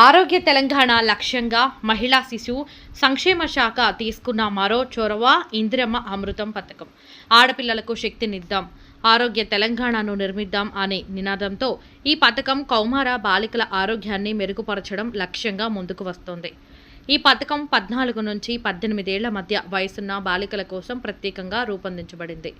ఆరోగ్య తెలంగాణ లక్ష్యంగా మహిళా శిశు సంక్షేమ శాఖ తీసుకున్న మరో చొరవ ఇందిరమ్మ అమృతం పథకం. ఆడపిల్లలకు శక్తినిద్దాం ఆరోగ్య తెలంగాణను నిర్మిద్దాం అనే నినాదంతో ఈ పథకం కౌమార బాలికల ఆరోగ్యాన్ని మెరుగుపరచడం లక్ష్యంగా ముందుకు వస్తోంది. ఈ పథకం పద్నాలుగు నుంచి పద్దెనిమిదేళ్ళ మధ్య వయసున్న బాలికల కోసం ప్రత్యేకంగా రూపొందించబడింది.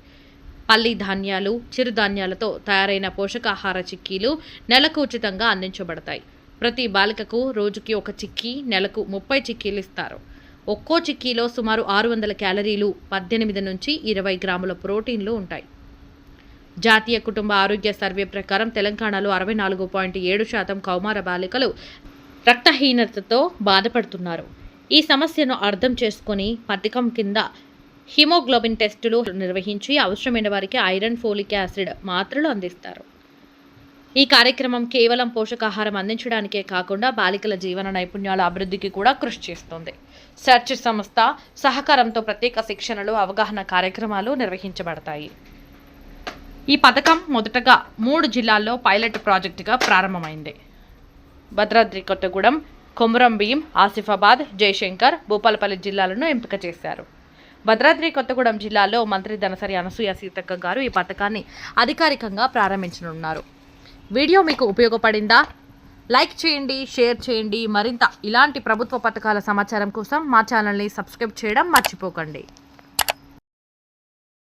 పల్లి ధాన్యాలు చిరుధాన్యాలతో తయారైన పోషకాహార చిక్కీలు నెలకు ఉచితంగా అందించబడతాయి. ప్రతి బాలికకు రోజుకి ఒక చిక్కీ నెలకు ముప్పై చిక్కీలు ఇస్తారు. ఒక్కో చిక్కీలో సుమారు ఆరు వందల క్యాలరీలు పద్దెనిమిది నుంచి ఇరవై గ్రాముల ప్రోటీన్లు ఉంటాయి. జాతీయ కుటుంబ ఆరోగ్య సర్వే ప్రకారం తెలంగాణలో అరవై నాలుగు పాయింట్ ఏడు శాతం కౌమార బాలికలు రక్తహీనతతో బాధపడుతున్నారు. ఈ సమస్యను అర్థం చేసుకొని పథకం కింద హిమోగ్లోబిన్ టెస్టులు నిర్వహించి అవసరమైన వారికి ఐరన్ ఫోలిక్ యాసిడ్ మాత్రలు అందిస్తారు. ఈ కార్యక్రమం కేవలం పోషకాహారం అందించడానికే కాకుండా బాలికల జీవన నైపుణ్యాల అభివృద్ధికి కూడా కృషి చేస్తుంది. సెర్చ్ సంస్థ సహకారంతో ప్రత్యేక శిక్షణలు అవగాహన కార్యక్రమాలు నిర్వహించబడతాయి. ఈ పథకం మొదటగా మూడు జిల్లాల్లో పైలట్ ప్రాజెక్టుగా ప్రారంభమైంది. భద్రాద్రి కొత్తగూడెం కొమురం భీం ఆసిఫాబాద్ జయశంకర్ భూపాలపల్లి జిల్లాలను ఎంపిక చేశారు. భద్రాద్రి కొత్తగూడెం జిల్లాలో మంత్రి దనసరి అనసూయ సీతక్క గారు ఈ పథకాన్ని అధికారికంగా ప్రారంభించనున్నారు. వీడియో మీకు ఉపయోగపడిందా? లైక్ చేయండి షేర్ చేయండి. మరింత ఇలాంటి ప్రభుత్వ పథకాల సమాచారం కోసం మా ఛానల్ని సబ్స్క్రైబ్ చేయడం మర్చిపోకండి.